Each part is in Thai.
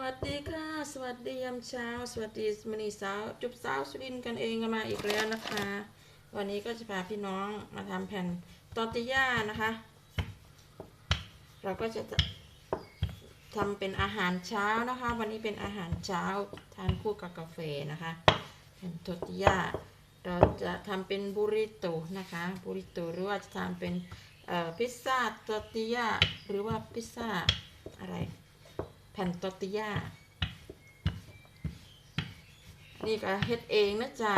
วัสดีค่ะ สวัสดียามเช้า สวัสดีมณีสาวจุบสาวสุรินกันเองกันมาอีกแล้วนะคะ วันนี้ก็จะพาพี่น้องมาทำแผ่นตอร์ติย่านะคะ เราก็จะทำเป็นอาหารเช้านะคะ วันนี้เป็นอาหารเช้าทานคู่กับกาแฟนะคะแผ่นตอร์ติย่าเราจะทำเป็นบูริโตนะคะบูริโตหรือว่าจะทำเป็นพิซซ่าตอร์ติย่าหรือว่าพิซซ่าอะไร ผ่นตอติย่านี่ก็เฮ็ดเองนะจ๊ะ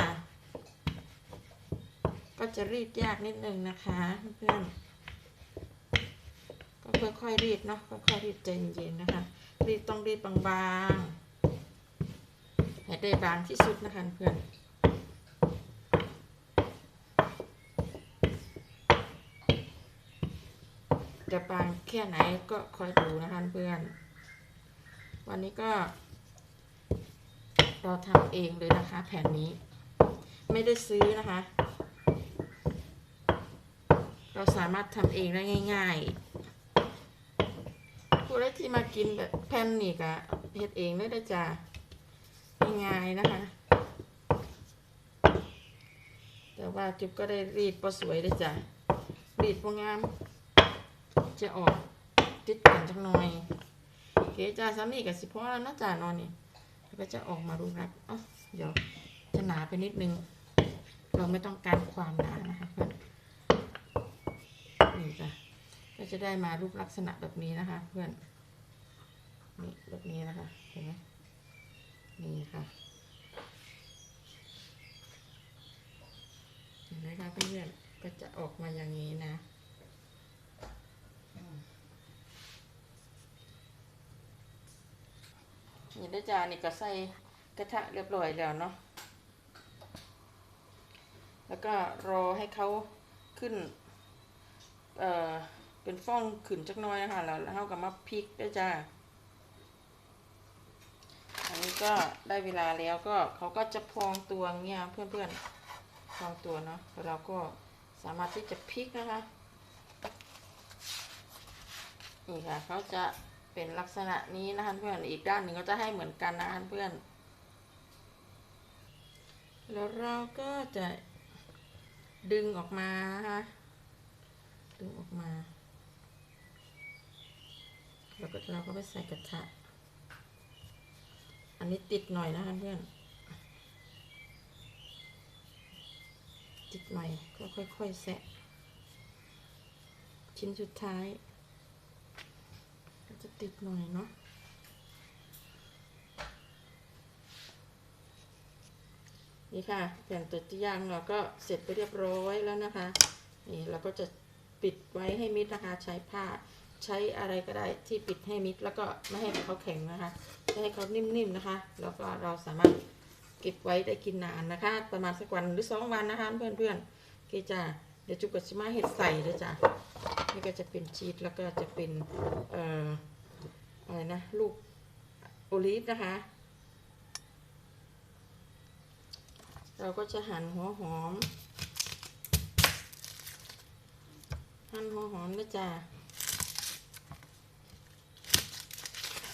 ก็จะรีดยากนิดนึงนะคะเพื่อนก็ค่อยๆรีดเนาะค่อยๆรีดใจเย็นๆนะคะ รีดต้องรีดบางๆให้ได้บางที่สุดนะคะเพื่อนจะบางแค่ไหนก็คอยดูนะคะเพื่อน วันนี้ก็ เราทำเองเลยนะคะ แผ่นนี้ ไม่ได้ซื้อนะคะ เราสามารถทำเองได้ง่าย ๆ ผู้ใดที่มากินแบบแผ่นนี่ก็เฮ็ดเองได้ได้จ้ะง่ายๆนะคะ แต่ว่าจุบก็ได้รีดพอสวยได้จ้ะรีดพองาม จะออกติดกันจังหน่อย เคจ้าสามีกับสิพ่อแล้วนะจ้านอนนี่แล้วก็จะออกมารูปรักอ๋อเดี๋ยวจะหนาไปนิดนึง เราไม่ต้องการความหนานะคะเพื่อนนี่จ้ะก็จะได้มารูปลักษณะแบบนี้นะคะ เพื่อนนี่แบบนี้นะคะเห็นไหมนี่ค่ะเห็นไหมคะเพื่อนก็จะออกมาอย่างนี้นะ นี่ได้จานี่ก็ใส่กระทะเรียบร้อยแล้วเนาะแล้วก็รอให้เขาขึ้น เอ่อ เป็นฟองขึ้นจักน้อยนะคะแล้วเราก็มาพริกได้จ้า อันนี้ก็ได้เวลาแล้วก็เขาก็จะพองตัวเงี้ยเพื่อนๆ พองตัวเนาะแล้วเราก็สามารถที่จะพลิกนะคะ นี่ค่ะเขาจะ เป็นลักษณะนี้นะคะเพื่อนอีกด้านหนึ่งก็จะให้เหมือนกันนะคะเพื่อน แล้วเราก็จะดึงออกมานะคะดึงออกมาแล้วก็เราก็ไปใส่กระทะอันนี้ติดหน่อยนะคะเพื่อน ติดหน่อยก็ค่อยๆแสะชิ้นสุดท้าย จะติดหน่อยเนาะนี่ค่ะแผ่นตัวที่ย่างเราก็เสร็จไปเรียบร้อยแล้วนะคะ นี่เราก็จะปิดไว้ให้มิดนะคะ ใช้ผ้าใช้อะไรก็ได้ที่ปิดให้มิดแล้วก็ไม่ให้เขาแข็งนะคะให้เขานิ่มๆนะคะ แล้วก็เราสามารถเก็บไว้ได้กินนานนะคะ ประมาณสักวันหรือสองวันนะคะเพื่อนๆเคจ้าเดี๋ยวจุกกับชิมาเห็ดใส่เลยจ้ะ นี่ก็จะเป็นชีสแล้วก็จะเป็นเอ่ออะไรนะลูกโอลิฟนะคะ เราก็จะหั่นหัวหอม หั่นหัวหอมนะจ๊ะ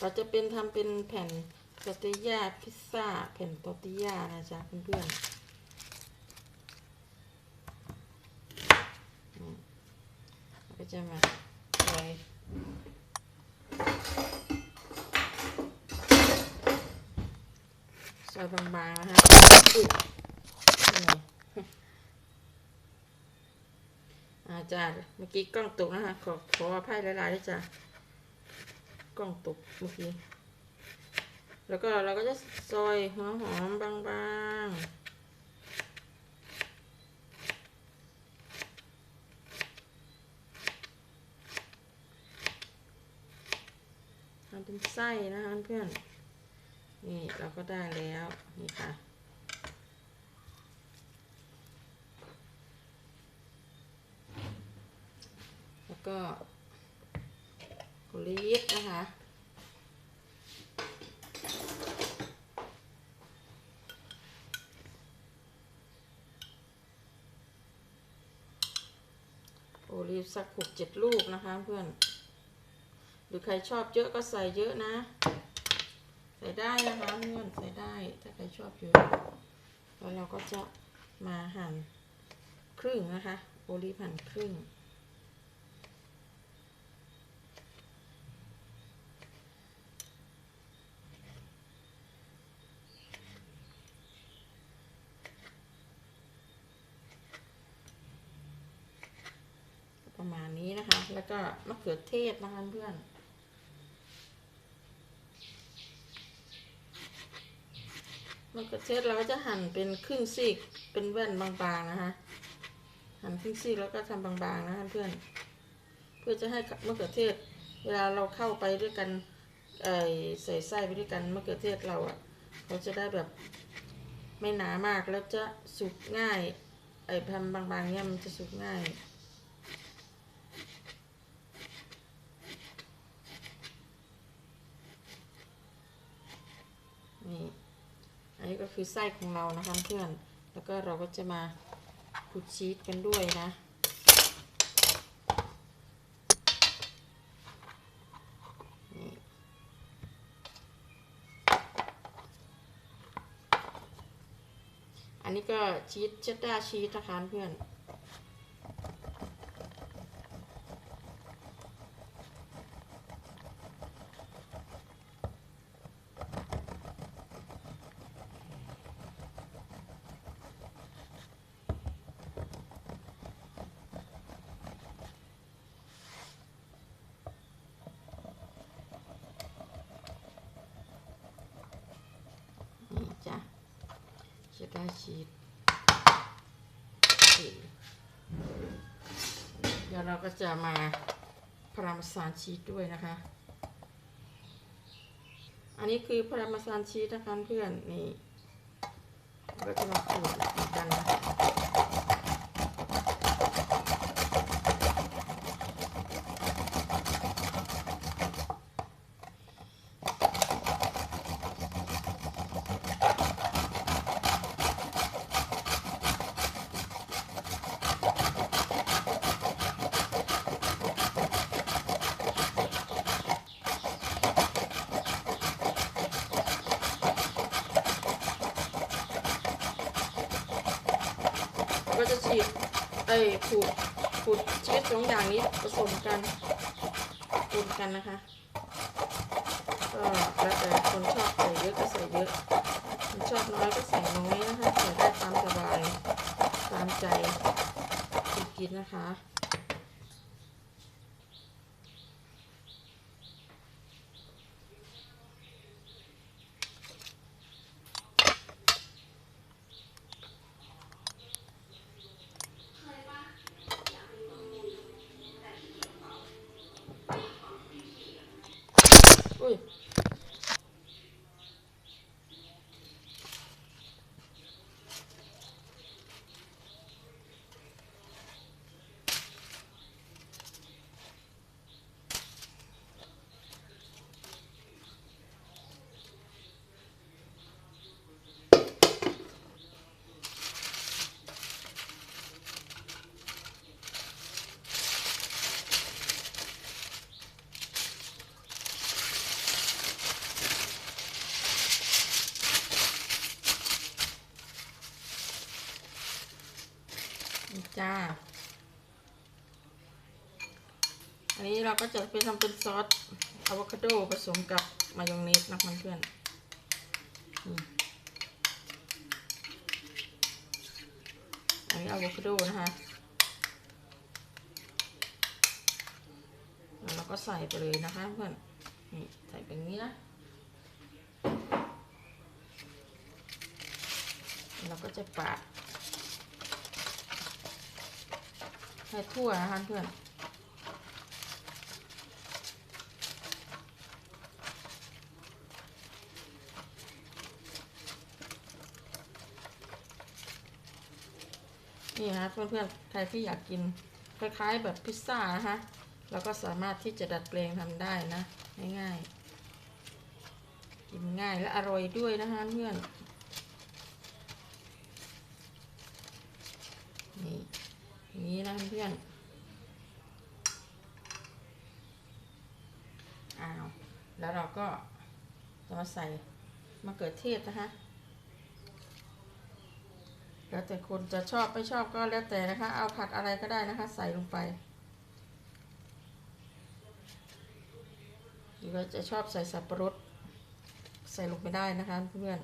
เราจะเป็นทำเป็นแผ่นตอติยาพิซซ่าแผ่นตอร์ติยานะจ๊ะเพื่อนๆอืมเราก็ จะมาโรยซอยบางๆนะคะอุ๊ยนี่ไงอาจารย์เมื่อกี้กล้องตกนะคะขอขออภัยหลายๆด้วยจ้ะกล้องตกเมื่อกี้แล้วก็เราก็จะซอยหัวหอมบางๆทำเป็น ไส้นะคะเพื่อน นี่เราก็ได้แล้วนี่ค่ะ แล้วก็โอลีฟนะคะโอลีฟสักหกเจ็ดลูกนะคะเพื่อน หรือใครชอบเยอะก็ใส่เยอะนะ ใส่ได้นะคะเพื่อนใส่ได้ถ้าใครชอบเยอะแล้วเราก็จะมาหั่นครึ่งนะคะ โอลิฟหั่นครึ่งประมาณนี้นะคะ แล้วก็มะเขือเทศนะคะเพื่อน มะเขือเทศเราก็จะหั่นเป็นครึ่งซีกเป็นแว่นบางๆนะคะหั่นครึ่งซีกแล้วก็ทำบางๆนะคะเพื่อน เพื่อจะให้มะเขือเทศ เวลาเราเข้าไปด้วยกันใส่ไส้ไปด้วยกันมะเขือเทศเราอะ่ะเราจะได้แบบไม่หนามากแล้วจะสุกง่ายไอ้ทำบางๆเนี่ยมันจะสุกง่ายนี่ นนี้ก็คือไส้ของเรานะคะเพื่อน แล้วก็เราก็จะมาขูดชีสกันด้วยนะอันนี้ก็ชีสเชดดาร์ชีสนะคะเพื่อนจ้ะ ชดดาร์ชีสเดี๋ยวเราก็จะมาพาราเมซานชีสด้วยนะคะ อันนี้คือพาราเมซานชีสนะคะเพื่อนนี่เราก็จะมาขูดเหมือนกันนะเราก็จะ ฉีดเอ้ยขูดขูดชีสสองอย่างนี้ผสมกันรวมกันนะคะก็แล้วแต่คนชอบใส่เยอะก็ใส่เยอะคนชอบน้อยก็ใส่น้อยนะคะใส่ได้ตามสบายตามใจกินนะคะ อุ้ย นี่ จ้า อันนี้เราก็จะไปทำเป็นซอสอะโวคาโดผสมกับมายองเนสนะเพื่อนอันนี้อะโวคาโดนะคะแล้วเราก็ใส่ไปเลยนะคะเพื่อนใส่แบบนี้นะเราก็จะปาด ให้ทั่วนะคะเพื่อนนี่นะเพื่อนๆ ใครที่อยากกินคล้ายๆแบบพิซซ่านะคะเราก็สามารถที่จะดัดแปลงทำได้นะ ง่ายๆ กินง่ายและอร่อยด้วยนะคะเพื่อน อย่างนี้นะเพื่อนอ้าวแล้วเราก็จะมาใส่มะเขือเทศนะคะ แล้วแต่คนจะชอบไม่ชอบก็แล้วแต่นะคะ เอาผักอะไรก็ได้นะคะ ใส่ลงไปหรือว่าจะชอบใส่สับปะรดใส่ลงไปได้นะคะเพื่อน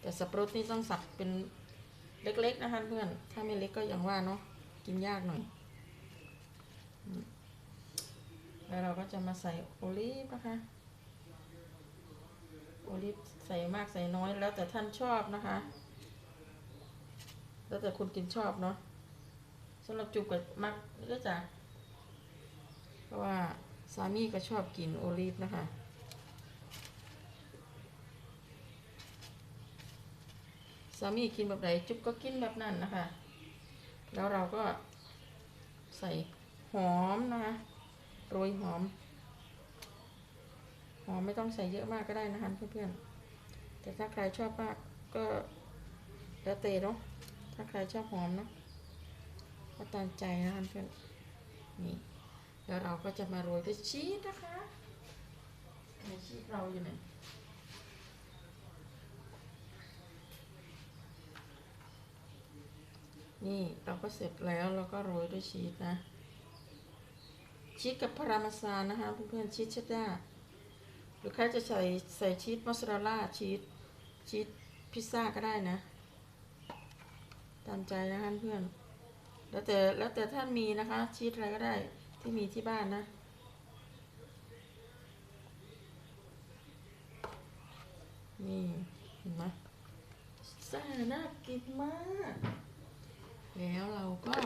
แต่สับปะรดนี่ต้องสับเป็น เล็กๆนะคะเพื่อน ถ้าไม่เล็กก็อย่างว่าเนาะ กินยากหน่อย แล้วเราก็จะมาใส่โอลีฟนะคะ โอลิฟใส่มากใส่น้อยแล้วแต่ท่านชอบนะคะ แล้วแต่คุณกินชอบเนาะสำหรับจุกกับมักก็จะเพราะว่าสามีก็ชอบกินโอลิฟนะคะ สามีกินแบบไหนจุกก็กินแบบนั้นนะคะ แล้วเราก็ใส่หอมนะคะโรยหอม หอมไม่ต้องใส่เยอะมากก็ได้นะคะเพื่อนๆ แต่ถ้าใครชอบมากก็แล้วแต่เนาะ ถ้าใครชอบหอมเนาะก็ตามใจนะคะเพื่อน นี่ แล้วเราก็จะมาโรยด้วยชีสนะคะชีสเราอยู่ไหน นี่เราก็เสร็จแล้วเราก็โรยด้วยชีสนะ ชีสกับพาราเมซานนะคะเพื่อนๆชีสชดดาหรือใครจะใส่ใส่ชีสมอสซาเรลล่าชีสชีสพิซซ่าก็ได้นะ ตามใจนะคะเพื่อนแล้วแต่แล้วแต่ท่านมีนะคะ ชีสอะไรก็ได้ที่มีที่บ้านนะนี่เห็นไหมพิซซ่าน่ากินมาก แล้วเราก็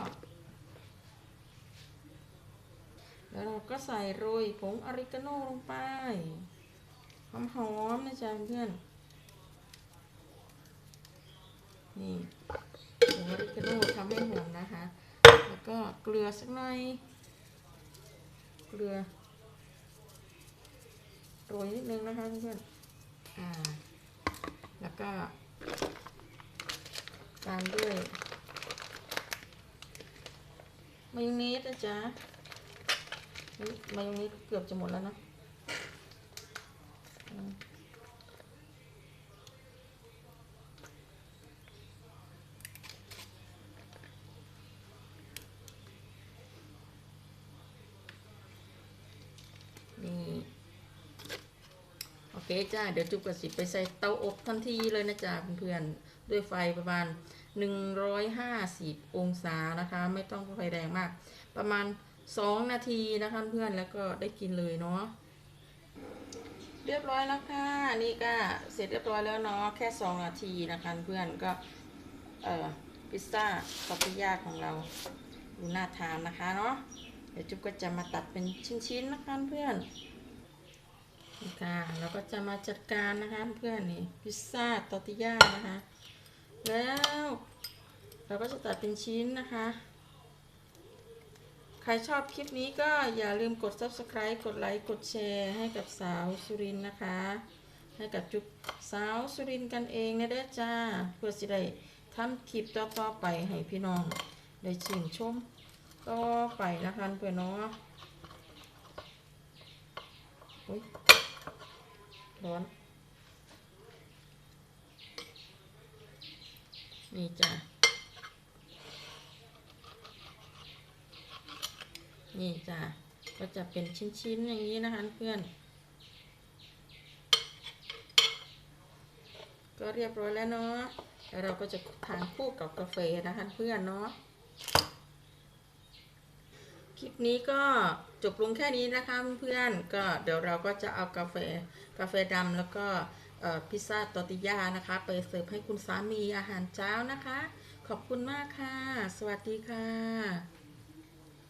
แล้วเราก็ใส่โรยผงออริกาโนลงไป หอมๆนะจ๊ะเพื่อน นี่ผงออริกาโนทำให้หอมนะคะ แล้วก็เกลือสักหน่อย เกลือ โรยนิดนึงนะคะเพื่อนๆอ่า แล้วก็ตามด้วย มายองเนสนะจ๊ะมายองเนสเกือบจะหมดแล้วนะนี่โอเคจ้า เดี๋ยวจุกกระสิไปใส่เตาอบทันทีเลยนะจ๊ะเพื่อนๆ ด้วยไฟประมาณ 150 องศานะคะ ไม่ต้องไฟแรงมาก ประมาณ 2 นาทีนะคะเพื่อนแล้วก็ได้กินเลยเนาะเรียบร้อยแล้วค่ะนี่ก็เสร็จเรียบร้อยแล้วเนาะแค่ 2 นาทีนะคะเพื่อนก็เอ่อพิซซ่าตอปปิยาของเราดูน่าทานนะคะเนาะเดี๋ยวจุ๊บก็จะมาตัดเป็นชิ้นๆนะคะเพื่อนค่ะเราก็จะมาจัดการนะคะเพื่อนนี่พิซซ่าตอร์ติยานะคะ แล้ว เราก็จะตัดเป็นชิ้นนะคะ ใครชอบคลิปนี้ก็อย่าลืมกด subscribe กดไลค์ กดแชร์ให้กับสาวสุรินนะคะ ให้กับจุกสาวสุรินกันเองนะเด้อจ้า เพื่อสิได้ทำคลิปต่อๆไปให้พี่น้องได้ชื่นชมต่อไปนะคะเพื่อนเนาะอุ๊ยร้อน นี่จ้ะ นี่จ้ะ ก็จะเป็นชิ้นๆอย่างนี้นะคะเพื่อน ก็เรียบร้อยแล้วเนาะแล้วเราก็จะทานคู่กับกาแฟนะคะเพื่อนเนาะคลิปนี้ก็จบลงแค่นี้นะคะเพื่อนก็เดี๋ยวเราก็จะเอากาแฟกาแฟดำแล้วก็ พิซซ่าตอติยานะคะ เปิดเสิร์ฟให้คุณสามีอาหารเช้านะคะ ขอบคุณมากค่ะ สวัสดีค่ะ